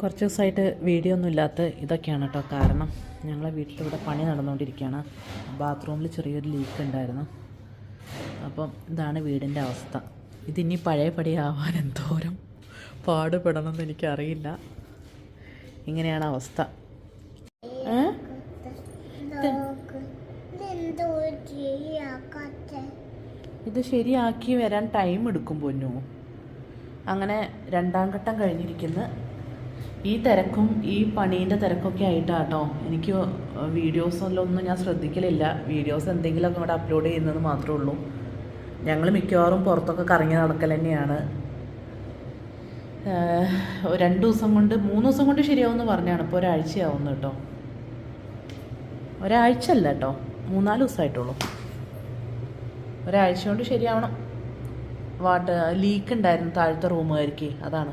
കുറച്ച് ദിവസമായിട്ട് വീഡിയോ ഒന്നും ഇല്ലാത്ത ഇതൊക്കെയാണ് കേട്ടോ കാരണം. ഞങ്ങളെ വീട്ടിലിവിടെ പണി നടന്നുകൊണ്ടിരിക്കുകയാണ്. ബാത്റൂമിൽ ചെറിയൊരു ലീക്ക് ഉണ്ടായിരുന്നു. അപ്പം ഇതാണ് വീടിന്റെ അവസ്ഥ. ഇതിനി പഴയപടി ആവാൻ എന്തോരം പാടുപെടണമെന്ന് എനിക്കറിയില്ല. ഇങ്ങനെയാണ് അവസ്ഥ. ഇത് ശരിയാക്കി വരാൻ ടൈം എടുക്കും പൊന്നു. അങ്ങനെ രണ്ടാം ഘട്ടം കഴിഞ്ഞിരിക്കുന്നു. ഈ തിരക്കും ഈ പണീന്റെ തിരക്കൊക്കെ ആയിട്ടാട്ടോ. എനിക്ക് വീഡിയോസിലൊന്നും ഞാൻ ശ്രദ്ധിക്കലില്ല. വീഡിയോസ് എന്തെങ്കിലുമൊക്കെ ഇവിടെ അപ്ലോഡ് ചെയ്യുന്നത് മാത്രമേ ഉള്ളൂ. ഞങ്ങൾ മിക്കവാറും പുറത്തൊക്കെ കറങ്ങി നടക്കൽ തന്നെയാണ്. രണ്ട് ദിവസം കൊണ്ട് മൂന്ന് ദിവസം കൊണ്ട് ശരിയാവുമെന്ന് പറഞ്ഞാണ്. ഇപ്പോൾ ഒരാഴ്ചയാവുന്നു കേട്ടോ. ഒരാഴ്ച അല്ല കേട്ടോ. മൂന്നാൽ ദിവസമായിട്ടുള്ളൂ. ഒരാഴ്ച കൊണ്ട് ശരിയാവണം. വാട്ട് ലീക്ക് ഉണ്ടായിരുന്നു താഴത്തെ റൂമുകാർക്ക് അതാണ്.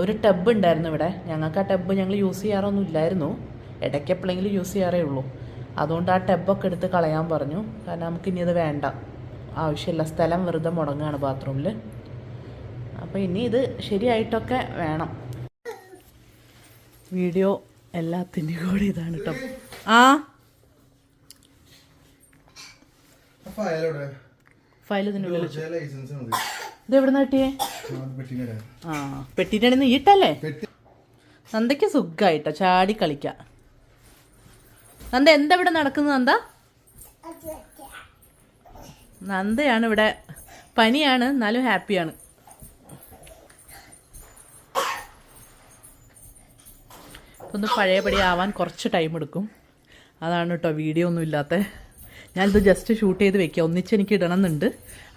ഒരു ടബ് ഉണ്ടായിരുന്നു ഇവിടെ. ഞങ്ങൾക്ക് ആ ടബ് ഞങ്ങൾ യൂസ് ചെയ്യാറൊന്നും ഇല്ലായിരുന്നു. ഇടയ്ക്ക് എപ്പോഴെങ്കിലും യൂസ് ചെയ്യാറേ ഉള്ളൂ. അതുകൊണ്ട് ആ ടബൊക്കെ എടുത്ത് കളയാൻ പറഞ്ഞു. കാരണം നമുക്ക് ഇനി അത് വേണ്ട. ആവശ്യമില്ല. സ്ഥലം വെറുതെ മുടങ്ങുകയാണ് ബാത്റൂമിൽ അപ്പോൾ ഇനി ഇത് ശരിയായിട്ടൊക്കെ വേണം. വീഡിയോ എല്ലാത്തിന്റെ കൂടെ ഇതാണ് കേട്ടോ ആ? ഫയൽ ഇതിന്റെ ഇത് എവിടെ നിന്ന് കിട്ടിയേ? ആ, പെട്ടിന്റെ പെട്ടി നന്ദയ്ക്ക് സുഖമായിട്ടോ ചാടി കളിക്കാം. നന്ദ എന്താ ഇവിടെ നടക്കുന്നത് നന്ദ? നന്ദയാണ് ഇവിടെ. പനിയാണ് എന്നാലും ഹാപ്പിയാണ്. ഒന്ന് പഴയപടി ആവാൻ കുറച്ച് ടൈം എടുക്കും. അതാണ് കേട്ടോ വീഡിയോ ഒന്നും ഇല്ലാത്ത. ഞാനിത് ജസ്റ്റ് ഷൂട്ട് ചെയ്ത് വെക്കുക ഒന്നിച്ച് എനിക്ക് ഇടണം എന്നുണ്ട്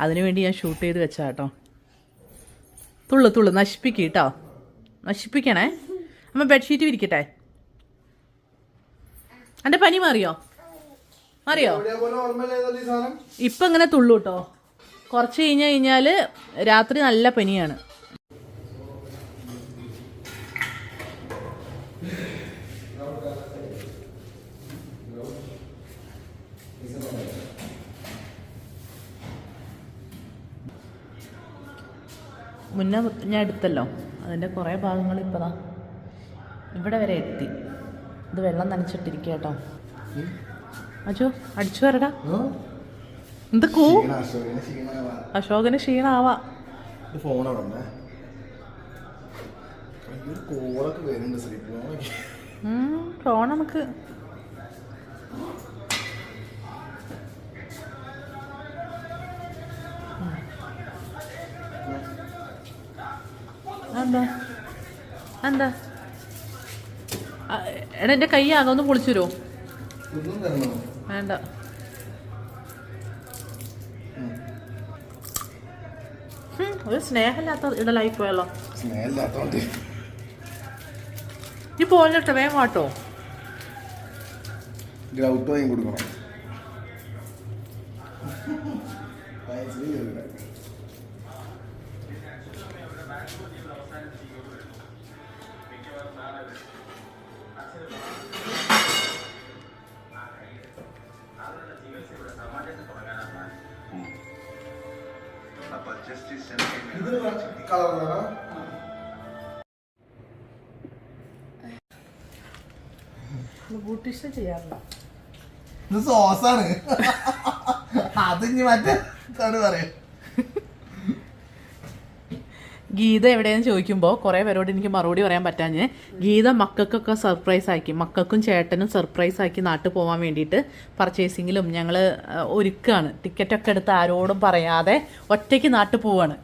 അതിനുവേണ്ടി ഞാൻ ഷൂട്ട് ചെയ്ത് വെച്ചാ കേട്ടോ തുള്ളു തുള്ളു. നശിപ്പിക്കുക കേട്ടോ നശിപ്പിക്കണേ. അമ്മ ബെഡ്ഷീറ്റ് വിരിക്കട്ടെ. എന്റെ പനി മാറിയോ? മാറിയോ? ഇപ്പൊ ഇങ്ങനെ തുള്ളു കേട്ടോ കുറച്ച് കഴിഞ്ഞ് കഴിഞ്ഞാൽ രാത്രി നല്ല പനിയാണ്. മുന്നേ ഞാൻ എടുത്തല്ലോ. അതിന്റെ കുറേ ഭാഗങ്ങൾ ഇപ്പതാ. ഇവിടെ വരെ എത്തി. ഇത് വെള്ളം നനച്ചിട്ടിരിക്കുക കേട്ടോ. അജു അടിച്ചു വരടാ. എന്ത് കൂ? അശോകന് ക്ഷീണാവാ. അവിടെ ഫോൺ നമുക്ക് എന്താ? എന്താ? എടാ എന്റെ കൈ ആകെ ഒന്ന് പൊളിച്ചു തരുമോ വേണ്ട. ഒരു സ്നേഹമില്ലാത്ത ഇടലായി പോയല്ലോ. സ്നേഹമില്ലാത്തോണ്ട്. ഈ പോലെട്ടോ വേഗം വാട്ടോ ഗ്രൗട്ട് വാങ്ങി കൊടുക്കണം ബ്യൂട്ടീഷ്യൻ ചെയ്യാറില്ല ഇത് സോസാണ് അത് ഇനി മറ്റേ പറയാ. ഗീത എവിടെയെന്ന് ചോദിക്കുമ്പോൾ കുറേ പേരോട് എനിക്ക് മറുപടി പറയാൻ പറ്റാഞ്ഞ് ഗീത മക്കൾക്കൊക്കെ സർപ്രൈസ് ആക്കി. മക്കൾക്കും ചേട്ടനും സർപ്രൈസ് ആക്കി നാട്ടിൽ പോകാൻ വേണ്ടിയിട്ട് പർച്ചേസിങ്ങിലും ഞങ്ങൾ ഒരുക്കാണ്. ടിക്കറ്റൊക്കെ എടുത്ത് ആരോടും പറയാതെ ഒറ്റയ്ക്ക് നാട്ടിൽ പോവാണ്.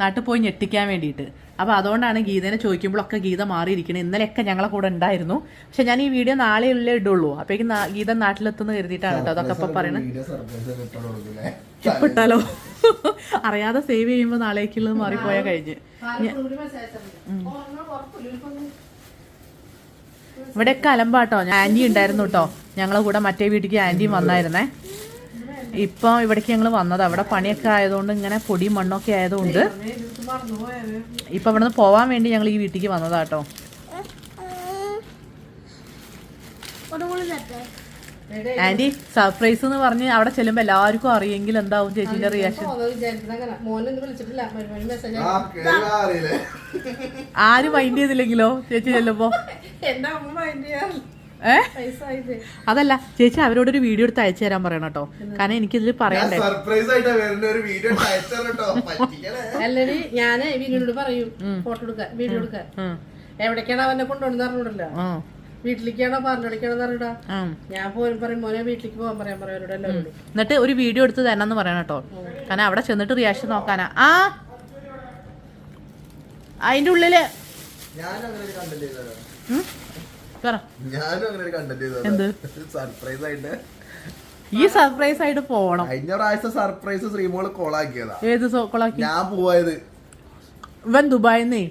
നാട്ടിൽ പോയി ഞെട്ടിക്കാൻ വേണ്ടിയിട്ട്. അപ്പോൾ അതുകൊണ്ടാണ് ഗീതനെ ചോദിക്കുമ്പോഴൊക്കെ ഗീത മാറിയിരിക്കുന്നത് ഇന്നലെയൊക്കെ ഞങ്ങളെ കൂടെ ഉണ്ടായിരുന്നു. പക്ഷെ ഞാൻ ഈ വീഡിയോ നാളെ ഉള്ളേ ഇടുള്ളൂ. അപ്പോഴേക്കും ഗീത നാട്ടിലെത്തുന്ന കരുതിയിട്ടാണ് കേട്ടോ. അതൊക്കെ പറയണത് കൊടുക്കില്ലേ ഇപ്പിട്ടാലോ അറിയാതെ സേവ് ചെയ്യുമ്പോൾ നാളേക്കുള്ളത് മാറിപ്പോയാൽ കഴിഞ്ഞ്. ഇവിടെയൊക്കെ അലമ്പാട്ടോ. ആന്റി ഉണ്ടായിരുന്നു കേട്ടോ ഞങ്ങളെ കൂടെ മറ്റേ വീട്ടിലേക്ക് ആന്റിയും വന്നായിരുന്നേ. ഇപ്പൊ ഇവിടേക്ക് ഞങ്ങൾ വന്നത്. അവിടെ പണിയൊക്കെ ആയതുകൊണ്ട് ഇങ്ങനെ പൊടി മണ്ണൊക്കെ ആയതുകൊണ്ട് ഇപ്പം ഇവിടെ നിന്ന് പോവാൻ വേണ്ടി ഞങ്ങൾ ഈ വീട്ടിലേക്ക് വന്നതാട്ടോ ആന്റി സർപ്രൈസ് എന്ന് പറഞ്ഞ് അവിടെ ചെല്ലുമ്പോ എല്ലാവർക്കും അറിയെങ്കിൽ എന്താവും ചേച്ചിന്റെ റിയാക്ഷൻ ആര് വിളിച്ചിട്ടില്ല. മരുമോന് മെസ്സേജ് ആ കേറി അറിയില്ലേ. ആരും മൈൻഡ് ചെയ്തില്ലെങ്കിലോ ചേച്ചി ചെല്ലുമ്പോ? ഏ? അതല്ല ചേച്ചി അവരോടൊരു വീഡിയോ എടുത്ത് അയച്ചു തരാൻ പറയണം കേട്ടോ. കാരണം എനിക്കിതിൽ ഞാൻ പറയണ്ടേ? സർപ്രൈസ് ആയിട്ടാ വരുന്ന ഒരു വീഡിയോ അല്ലടി ഞാൻ വീടിനോട് പറയും. ഫോട്ടോ എടുക്ക വീഡിയോ എടുക്കാൻ. ഉം, എവിടേക്കാണ് അവനെ കൊണ്ടുവന്നു അറിഞ്ഞൂടല്ലോ. ഉം, വീട്ടിലേക്കാണോ അറിയടാ ഞാൻ പോലും പറയും മോനെ വീട്ടിലേക്ക് പോകാൻ പറയാൻ പറയാം എല്ലാവരോടും എന്നിട്ട് ഒരു വീഡിയോ എടുത്ത് തരണം പറയണം കേട്ടോ. കാരണം അവിടെ ചെന്നിട്ട് റിയാക്ഷൻ നോക്കാനാ. ആ. അതിന്റെ ഉള്ളിൽ? സർപ്രൈസ് ആയിട്ട്. ഈ സർപ്രൈസ് ആയിട്ട് പോണം. കഴിഞ്ഞ പ്രാവശ്യത്തെ സർപ്രൈസ് ശ്രീമോൾ കോളാക്കിയതാ ഏത് ഞാൻ പോവായത് ഇവൻ ദുബായിന്നേ.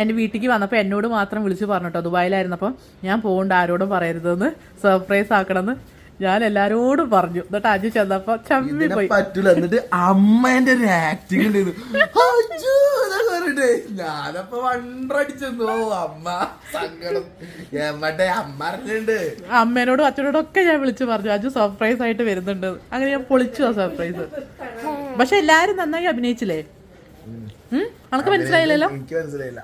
എന്റെ വീട്ടിലേക്ക് വന്നപ്പോൾ എന്നോട് മാത്രം വിളിച്ച് പറഞ്ഞിട്ടോ ദുബായിലായിരുന്നപ്പം ഞാൻ പോകണ്ട ആരോടും പറയരുതെന്ന് സർപ്രൈസ് ആക്കണമെന്ന് ഞാൻ എല്ലാരോടും പറഞ്ഞു. എന്നിട്ട് അജു ചെന്നപ്പോ ചമ്മി പോയി. പറ്റൂല. എന്നിട്ട് അമ്മേന്റെ ഒരു ആക്ടിങ് ഉണ്ടായിരുന്നു ഞാനപ്പോ വണ്ടടിച്ചെന്നു അമ്മ സങ്കടം. എവിടെ അമ്മ അറിഞ്ഞിട്ടുണ്ട്. അമ്മേനോടും അച്ഛനോടും ഒക്കെ ഞാൻ വിളിച്ചു പറഞ്ഞു. അജു സർപ്രൈസ് ആയിട്ട് വരുന്നുണ്ട്. അങ്ങനെ ഞാൻ പൊളിച്ചു ആ സർപ്രൈസ് പക്ഷെ എല്ലാരും നന്നായി അഭിനയിച്ചില്ലേ? അനക്ക് മനസ്സിലായില്ലല്ലോ? എനിക്ക് മനസ്സിലായില്ല.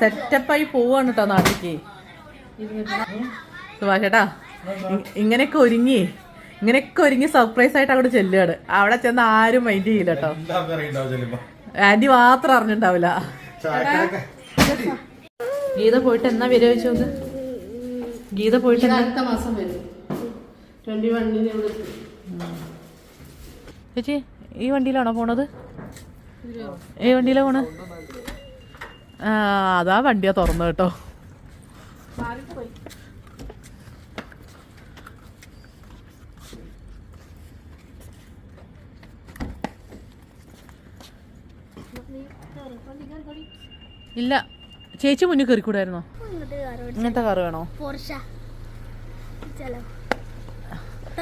സെറ്റപ്പായി പോവാണ് കേട്ടോ നാട്ടിലേക്ക് സുഭാഷേട്ടാ ഇങ്ങനെയൊക്കെ ഒരുങ്ങി. ഇങ്ങനെയൊക്കെ ഒരുങ്ങി സർപ്രൈസ് ആയിട്ട് അവിടെ ചെല്ലുകയാണ് അവിടെ ചെന്ന് ആരും മൈൻഡ് ചെയ്യില്ല കേട്ടോ ആന്റി മാത്രം അറിഞ്ഞിണ്ടാവില്ല. ഗീത പോയിട്ട് എന്നാ വില വെച്ചു ഗീത പോയിട്ട് അടുത്ത മാസം വരും. ട്വന്റി വണ്ണിന്. ചേച്ചി ഈ വണ്ടിയിലാണോ പോണത്? ഈ വണ്ടിയിലാ പോണത്? ആ അതാ വണ്ടിയാ തുറന്നു കേട്ടോ. ഇല്ല. ചേച്ചി മുന്നിൽ കയറിക്കൂടായിരുന്നോ ഇങ്ങനത്തെ കാറ് വേണോ?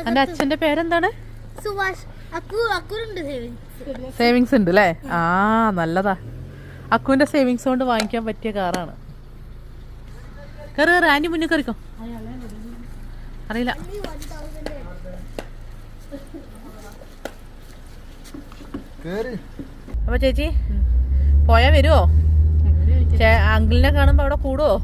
എന്റെ അച്ഛന്റെ പേരെന്താണ്? സുഭാഷ്. സേവിങ്സ്. സേവിങ്സ് ഉണ്ട് അല്ലേ ആ നല്ലതാ. അക്കുവിന്റെ സേവിങ്സ് കൊണ്ട് വാങ്ങിക്കാൻ പറ്റിയ കാറാണ്. കയറി കയറി ആന്റി മുന്നിൽ കയറിക്കോ അറിയില്ല. കേറി. അപ്പൊ ചേച്ചി പോയാ വരുവോ? അങ്കിളിനെ കാണുമ്പോ അവിടെ കൂടുവോ?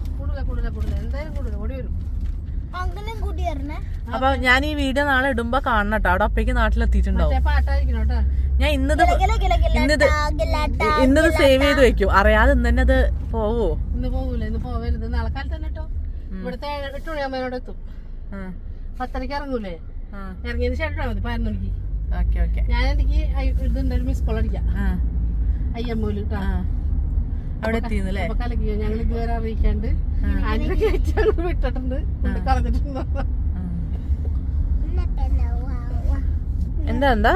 അപ്പൊ ഞാൻ ഈ വീഡിയോ നാളെ ഇടുമ്പോ കാണണം കേട്ടോ. അവിടെ അപ്പേക്ക് നാട്ടിലെത്തിയിട്ടുണ്ടാവും. ഞാൻ ഇന്നത് ഇന്നത് ഇന്നത് സേവ് ചെയ്ത് വെക്കും. അറിയാതെ ഇന്ന് തന്നെ അത് പോവോ? ഇന്ന് പോവൂല ഇന്ന് പോവരുത്. നാളെ കാലത്ത് തന്നെ കേട്ടോ. ഇവിടുത്തെ എട്ട് മണിയാകുമ്പോൾ എത്തും. പത്തരക്ക് ഇറങ്ങൂലേ? ഇറങ്ങിയതിന് ശേഷം മതി പതിനൊന്ന് മണിക്ക്. ഞാൻ എനിക്ക് ഇതുണ്ട് മിസ് കോൾ അടിക്കാം. അയ്യമ്മൂൽ കേട്ടോ. അവിടെ എത്തിന്നല്ലേ അപ്പൊ കലക്കിയോ? ഞങ്ങൾ ഇതുവരെ അറിയിക്കാണ്ട് ആന്റിനെ കയറ്റാണ് വിട്ടിട്ടുണ്ട്. കൊണ്ട് കളഞ്ഞിട്ടുണ്ട്? എന്താ എന്താ?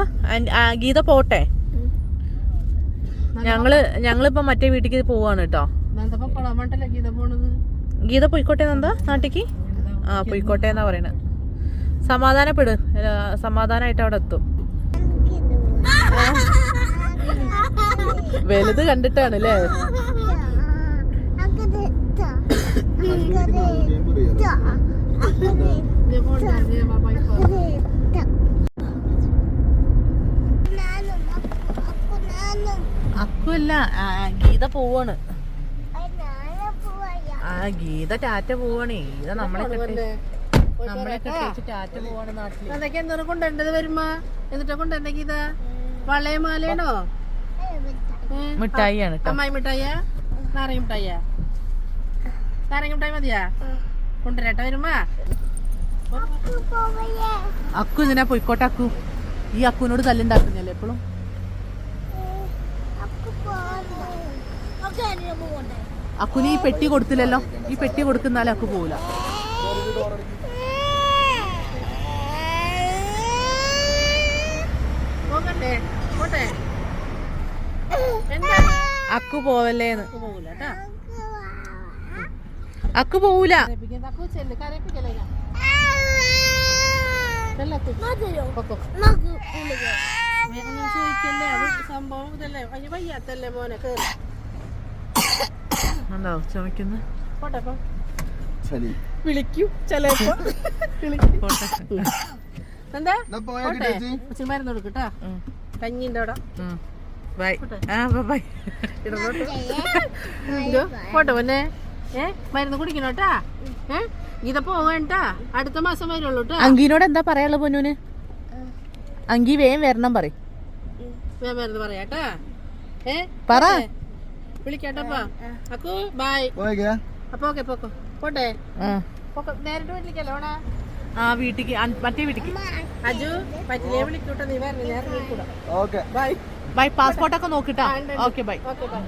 ആ, ഗീത പോട്ടെ? ഞങ്ങൾ ഞങ്ങളിപ്പോ മറ്റേ വീട്ടിലേക്ക് പോവാണ് കേട്ടോ ഗീത പോയിക്കോട്ടെ എന്താ? നാട്ടിക്ക്? ആ പോയിക്കോട്ടെ എന്നാ പറയണത് സമാധാനപ്പെട്. സമാധാനായിട്ട് അവിടെ എത്തും. വലുത് കണ്ടിട്ടാണ് അല്ലേ ഗീത പോവാണ്. ആ ഗീത ടാറ്റ പോവാണേ. ഗീത നമ്മളെ കെട്ടി നമ്മളെ ടാറ്റ പോവാണ് നാട്ടിൽ അതൊക്കെ എന്തോരം കൊണ്ടുവരേണ്ടത് വരുമ്പോ? എന്നിട്ടാ കൊണ്ടുവരണ്ട ഗീത? വളയമാലയാണോ? മിഠായിയാണ് അമ്മായി മിഠായ നാരങ്ങ മിഠായ നാരങ്ങ മിഠായി മതിയാ? കൊണ്ടുവരട്ടെ അക്കു ഇതിനാ പോയിക്കോട്ടെ അക്കു ഈ അക്കുവിനോട് തല്ലുണ്ടാക്കുന്നല്ലേ എപ്പോഴും അക്കുന് ഈ പെട്ടി കൊടുത്തില്ലല്ലോ ഈ പെട്ടി കൊടുക്കുന്നാലേ അക്കു പോവില്ല അക്കു പോവല്ലേന്ന് പോവില്ല കേട്ടാ അക്കു പോവൂല ഉണ്ടോ ചുമക്കുന്നു വിളിക്കൂ ചിലപ്പോ എന്താ മരുന്ന് കൊടുക്കട്ടാ കഞ്ഞിന്റെ അവിടെ ബൈ ആ ബൈ പോട്ടെ പൊന്നെ ഏ? മരുന്ന് കുടിക്കണോട്ടാ? ഏ? ഗീത പോവേണ്ടാ? അടുത്ത മാസം വരുള്ളൂ അങ്കിനോട് അങ്കീനോട് എന്താ പറയാനുള്ള പൊന്നൂന്? അങ്കി വേഗം വരണം പറയും. ഞാൻ വരുന്നത് പറയാട്ടാ. ഏ? പറ. വിളിക്കാട്ടപ്പാ അക്കു ബായ്. പോയേക്കാ അപ്പൊ ഓക്കെ പോക്കോ. പോട്ടെ. ആ. പോക്കോ നേരിട്ട് വീട്ടിലേക്കല്ലേ ഓണാ? ആ വീട്ടിക്ക് അൻ- മറ്റേ വീട്ടിക്ക്. അജു പറ്റില്ലേ വിളിക്കൂട്ടോ നീ വരണേ വിളിക്കൂടാ. ബൈ ബൈ പാസ്പോർട്ടൊക്കെ നോക്കിട്ടാ ഓക്കെ ബൈ ഓക്കെ ബൈ